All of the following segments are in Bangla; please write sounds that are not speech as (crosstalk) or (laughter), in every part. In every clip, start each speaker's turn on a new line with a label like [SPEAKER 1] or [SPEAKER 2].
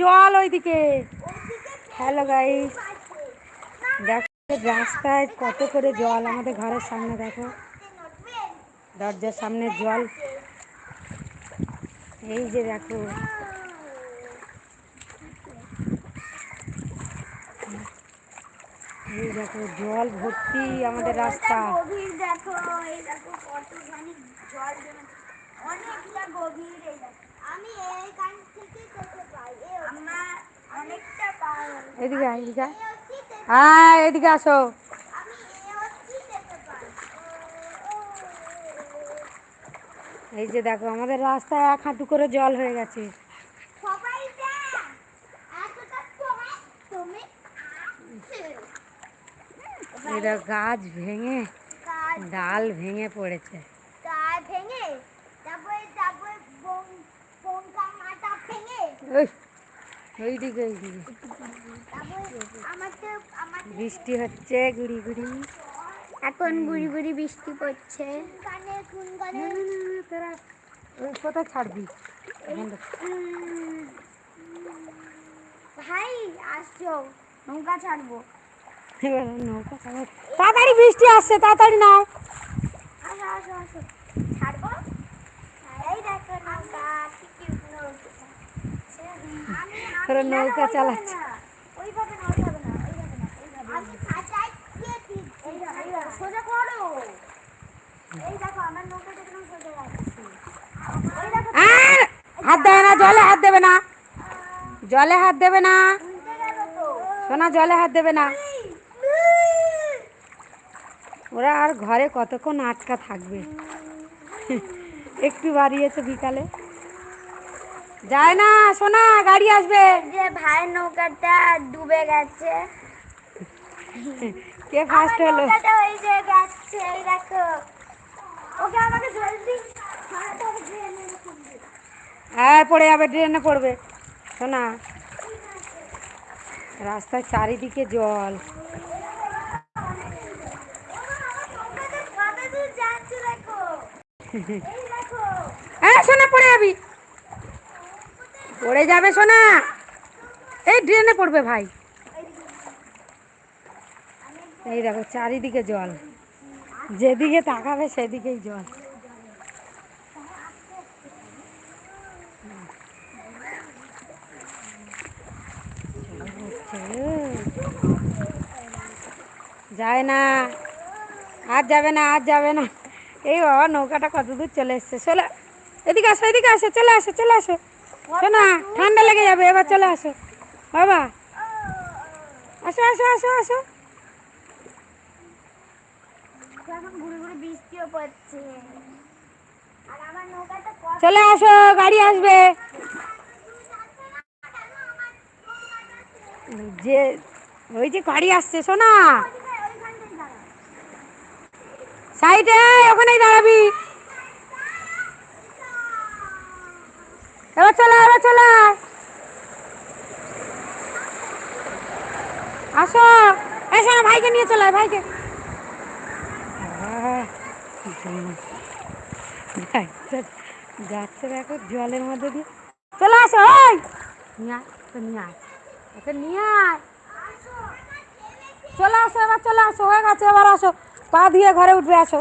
[SPEAKER 1] জল ওইদিকে। হ্যালো গাইস দেখো, রাস্তায় কত করে জল আমাদের ঘরের সামনে, দেখো। দরজার সামনে জল। এই যে দেখো। এই দেখো, জল ভর্তি আমাদের রাস্তা।
[SPEAKER 2] দেখো, এই জল এই আমি এইখান
[SPEAKER 1] এদিকে এদিকে হ্যাঁ এদিকে আসো।
[SPEAKER 2] এই
[SPEAKER 1] যে দেখো আমাদের রাস্তায় এক হাঁটু করে জল হয়ে গেছে। এটা গাছ ভেঙে ডাল ভেঙে পড়েছে।
[SPEAKER 2] গাছ ভেঙে তারপরে তারপরে ভেঙে।
[SPEAKER 1] ওই
[SPEAKER 2] আমাদের আমাদের
[SPEAKER 1] বৃষ্টি হচ্ছে গুড়ি গুড়ি।
[SPEAKER 2] এখন গুড়ি গুড়ি বৃষ্টি পড়ছে।
[SPEAKER 1] তোরা ওই কোথায় ছাড়বি?
[SPEAKER 2] ভাই আসছো নৌকা ছাড়বো।
[SPEAKER 1] নৌকা চালাও। তাড়াতাড়ি বৃষ্টি আসছে তাড়াতাড়ি নাও।
[SPEAKER 2] আসো আসো আসো। ছাড়বো? এই দেখো নৌকা। কি নৌকা
[SPEAKER 1] চালাচ্ছ। আর হাত দেবে না জলে হাত দেবে না। জলে হাত দেবে না। সোনা জলে হাত দেবে না। ওরা আর ঘরে কতক্ষণ আটকা থাকবে? একটু বাড়িয়েছে বিকালে। যায় না সোনা গাড়ি আসবে।
[SPEAKER 2] যে ভাইয়ের নৌকাটা ডুবে গেছে।
[SPEAKER 1] কে ফার্স্ট হলো
[SPEAKER 2] নৌকাটা ওই যে যাচ্ছে এই দেখো। ওকে আমাকে জলদি।
[SPEAKER 1] হ্যাঁ পড়ে যাবে ড্রেনে পড়বে। শোনা রাস্তার চারিদিকে জল। (laughs) হ্যাঁ সোনা পড়ে যাবি। পড়ে যাবে সোনা। এই ড্রেনে পড়বে ভাই। এই দেখো, চারিদিকে জল। যেদিকে তাকাবে সেদিকেই জল। যায় না। আর যাবে না, আর যাবে না। এই বাবা, নৌকাটা কত দূর চলে এসছে? চলে, এদিকে আসো এদিকে আসো, চলে আসো চলে আসো। শোনা ঠান্ডা লেগে যাবে এবার চলে আসো। বাবা। আসো আসো আসো আসো। চলে আসো গাড়ি আসবে। যে ওই যে গাড়ি আসছে শোনা। সাইডে ওখানেই দাঁড়াবি। এবার চলে এবার চলে। আসো। এসো ভাইকে নিয়ে চলে ভাইকে। যাচ্ছে দেখো জলের মধ্যে দিয়ে। চলে আসো ওই। নিয়ে আয় ওকে নিয়ে আয়। চলে আসো এবার চলে আসো হয়ে গেছে এবার আসো। পা দিয়ে ঘরে উঠবে আসো।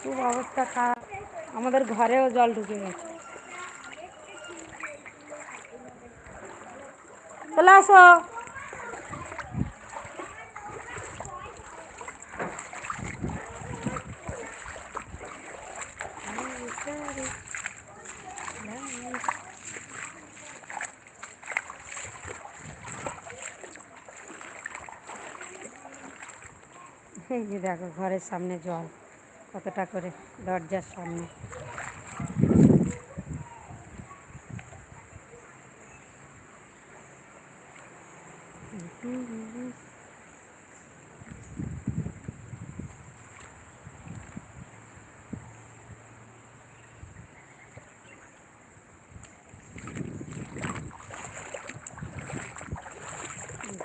[SPEAKER 1] খুব অবস্থা খারাপ। আমাদের ঘরেও জল ঢুকে গেছে। চলে আসো। এই যে দেখো, ঘরের সামনে জল। কতটা করে দরজার সামনে।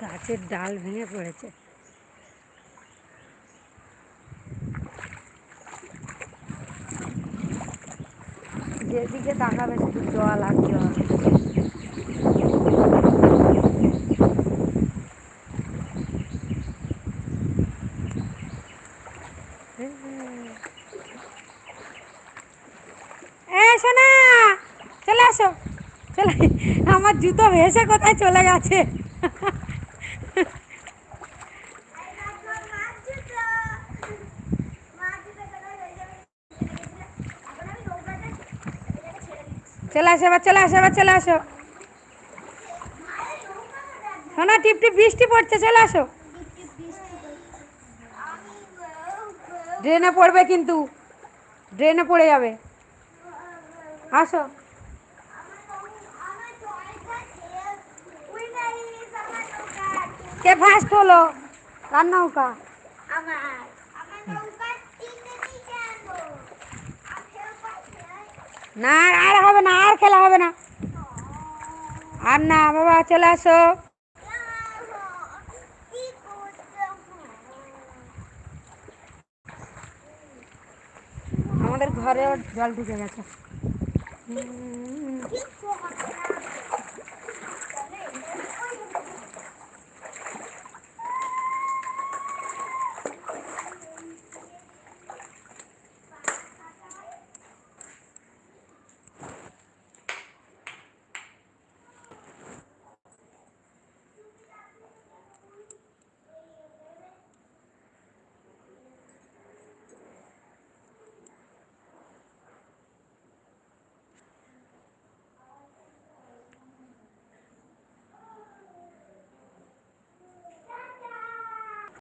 [SPEAKER 1] গাছের ডাল ভেঙে পড়েছে। যেদিকে তাকাবে শুধু জল আর জল। চলে আসো। আমার জুতো ভেসে কোথায় চলে গেছে? চলে আসো এবার, চলে আসো এবার, চলে আসো। সোনা টিপ টিপ, বৃষ্টি পড়ছে, চলে আসো। ড্রেনে পড়বে কিন্তু, ড্রেনে পড়ে যাবে। আসো। কে ফার্স্ট হলো? কার নৌকা?
[SPEAKER 2] আমার।
[SPEAKER 1] না, আর হবে না, আর খেলা হবে না। আর না বাবা, চলে আসো। আমাদের ঘরে জল ঢুকে গেছে।